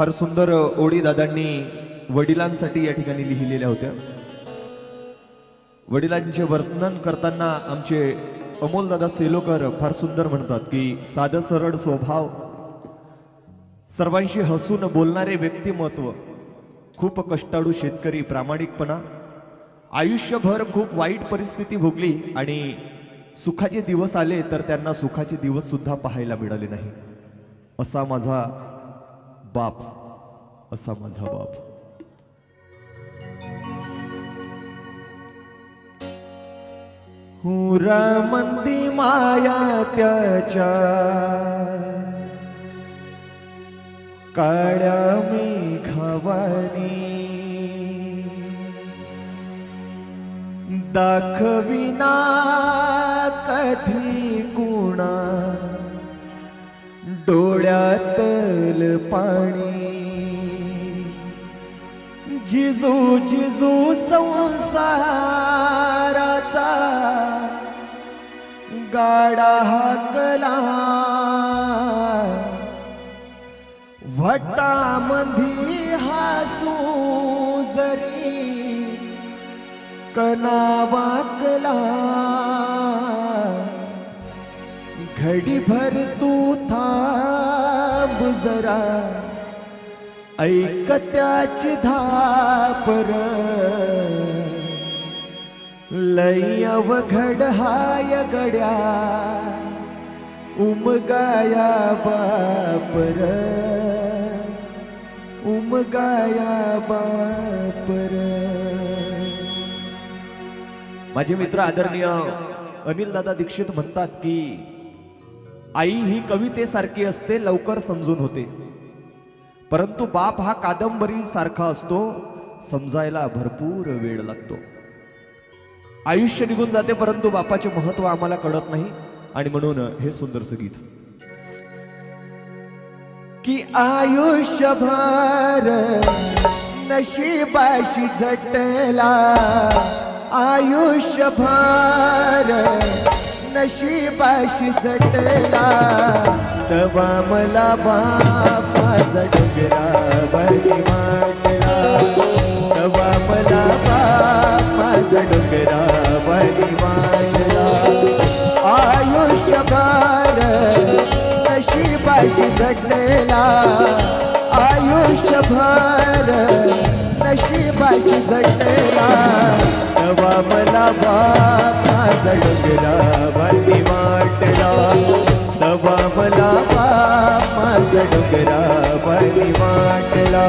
फार सुंदर ओडी दादांनी वडिलांसाठी या ठिकाणी लिहिलेल्या होत्या. वडिलांचे वर्णन करताना आमचे अमोलदादा सेलोकर फार सुंदर म्हणतात की साधं सरळ स्वभाव सर्वांशी हसून बोलणारे व्यक्तिमत्व खूप कष्टाळू शेतकरी प्रामाणिकपणा आयुष्यभर खूप वाईट परिस्थिती भोगली आणि सुखाचे दिवस आले तर त्यांना सुखाचे दिवस सुद्धा पाहायला मिळाले नाही. असा माझा बाप असा माझा बाप. हुरा मंदी माया त्याच्या. काळ्या मेघावानी दाखविना कधी कुणा. डोळ्यातल पाणी. जिजू जिजू संसाराचा गाडा हाकला. वटामधी हासू जरी कना वाकला. घडीभर तू था जरा ऐक त्याची धापर. लय अवघड हाय गड्या उमगाया बापर. उमगाया बापर. माझे मित्र आदरणीय अनिल दादा दीक्षित म्हणतात की आई ही कवितेसारखी असते लवकर समजून होते. परंतु बाप हा कादंबरी सारखा असतो समजायला भरपूर वेळ लागतो. आयुष्य निघून जाते परंतु बापाचे महत्त्व आम्हाला कळत नाही. आणि म्हणून हे सुंदरसं गीत की आयुष्यभर नशिबाशी झटला आयुष्यभर नशिबाशी झटला तवा मला बापा जडगरा बरी माटला. तवा मला बापा जडगरा बरी माटला. आयुष्यभर नशिबाशी झटला आयुष्यभर नशिबाशी झटला तवा मला बापा जडगरा बरी वाटला. तवा मला बापा जडगरा बरी वाटला.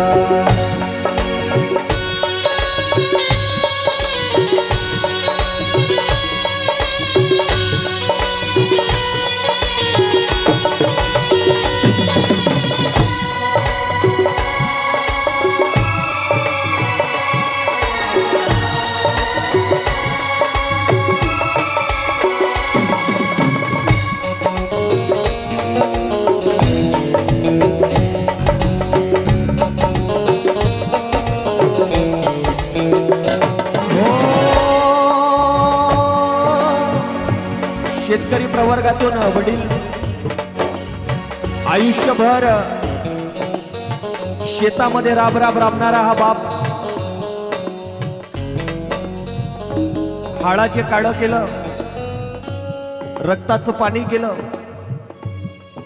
प्रवर्गातून वडील. आयुष्यभर शेतामध्ये राब राब राबणारा हा बाप हाडाचे काळ केलं रक्ताचं पाणी केलं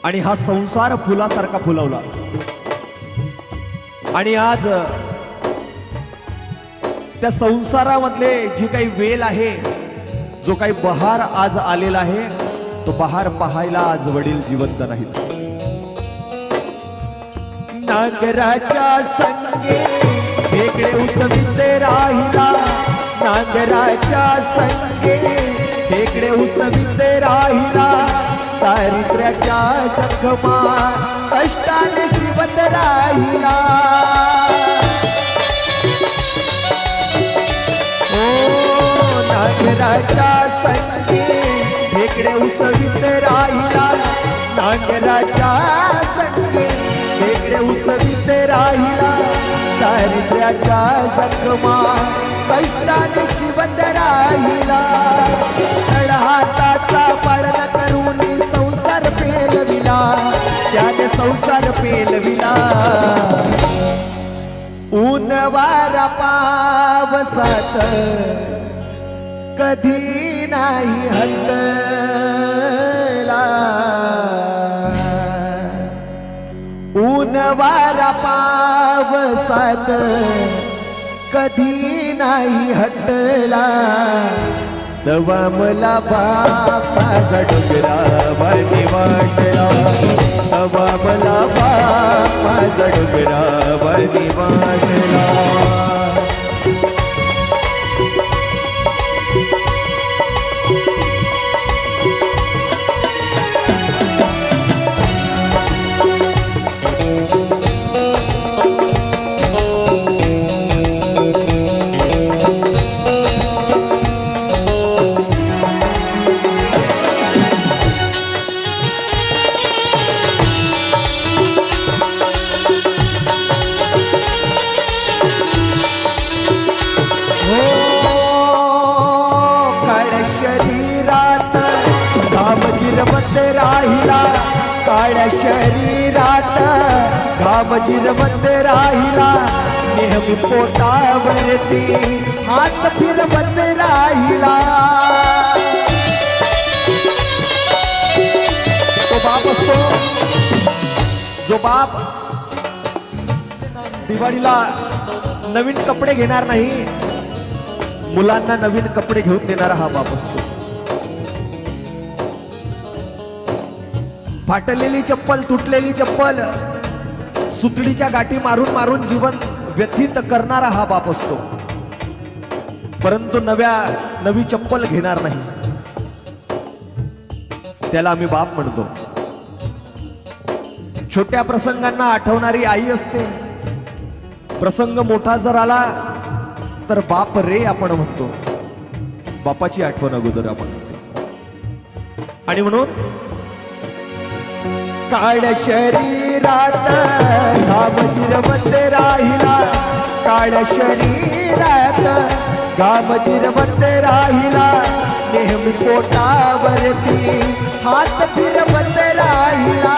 आणि हा संसार फुलासारखा फुलवला. आणि आज त्या संसारामधले जी काही वेल आहे जो काही बहार आज आलेला आहे तो बहार पाहायला आज वडील जिवंत नाहीत. नागराच्या संगे वेगळे उसविते राहिला. नागराच्या संगे वेगळे उसविते राहिला. चारित्र्याच्या जखमा कष्टाने शिवत राहिला. ओ नागराच्या संगे तिकडे उसवित राहिला. नांगराच्या संगे तिकडे उसवित राहिला. दारिद्र्याच्या जखमा कष्टाने शिवत राहिला. हाताचा पाळन करून संसार पेलविला. त्याने संसार पेलविला. ऊन वारा पावसात कधी नाही हत वारा पावसात कधी नाही हटला. तवा मला बापाचा डोंगरावरती घाम राहिला. नेहमी पोटावरती हात फिरबंद राहिला. तो बाप असतो. जो बाप दिवाळीला नवीन कपडे घेणार नाही मुलांना नवीन कपडे घेऊन देणारा हा बाप असतो. फाटलेली चप्पल तुटलेली चप्पल सुतडीच्या गाठी मारून मारून जीवन व्यथित करणारा हा बाप असतो. परंतु नव्या नवी चप्पल घेणार नाही. त्याला आम्ही बाप म्हणतो. छोट्या प्रसंगांना आठवणारी आई असते. प्रसंग मोठा जर आला तर बाप रे आपण म्हणतो. बापाची आठवण अगोदर आपण आणि म्हणून काळ शरीरात घाम जिरवत राहिला. काळ शरीरात घाम जिरवत राहिला. नेहमी पोटावरती हात फिरवत राहिला.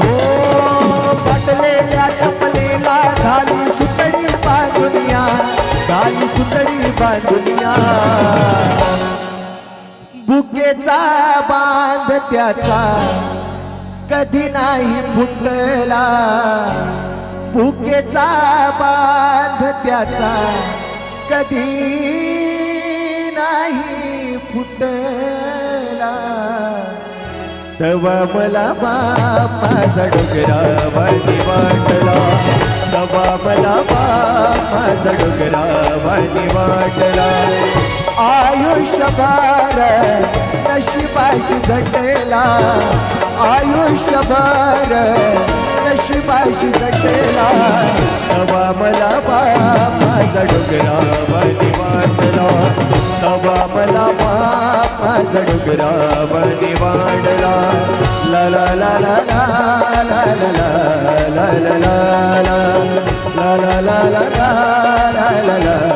हो पटलेल्या चपलेला घाली सुतडी बांधुनिया घाली सुतडी बांधुनिया बुकेचा बांध त्याचा कधी नाही फुटला. भुकेचा बांध त्याचा कधी नाही फुटला. तवा मला बापाचा डोंगरावरती वाटला. तवा मला बापाचा डोंगरावरती वाटला. आयुष्यभर नशिबाशी घटेला आयुष्यभर नशिबाशी झटेला तवा मला माझा डुगरा बनी वाढला तवा मला माझा डुगरा बनी वाढला ला ला ला ला ला ला ला ला ला ला ला ला ला ला ला ला ला